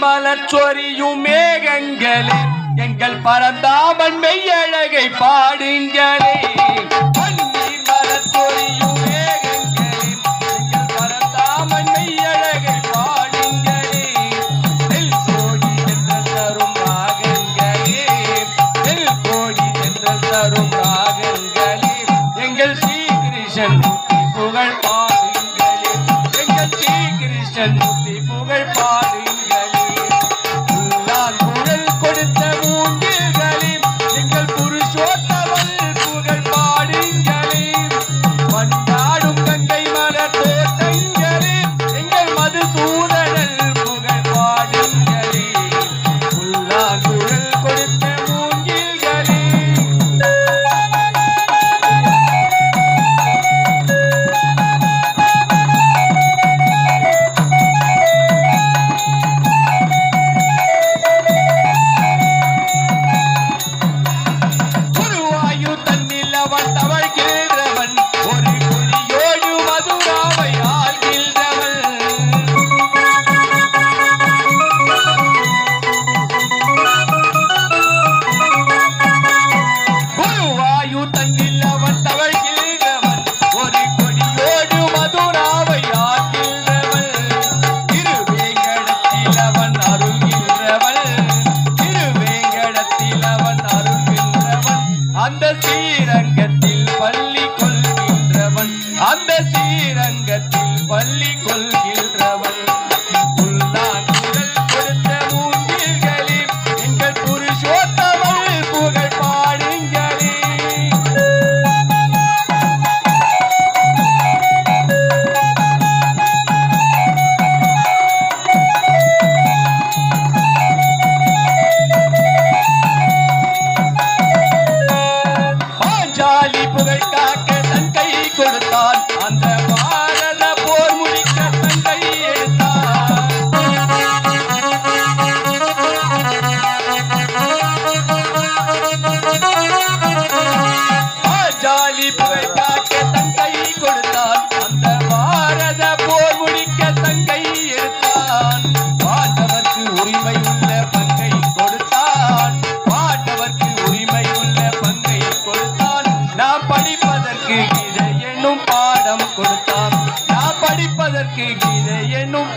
மலச்சொரியும் மேகங்களே எங்கள் பரந்தாமன் மெய்யழகை பாடுங்களே. தரும் ராகங்கள் பார்த்தான் அந்த விதையனும்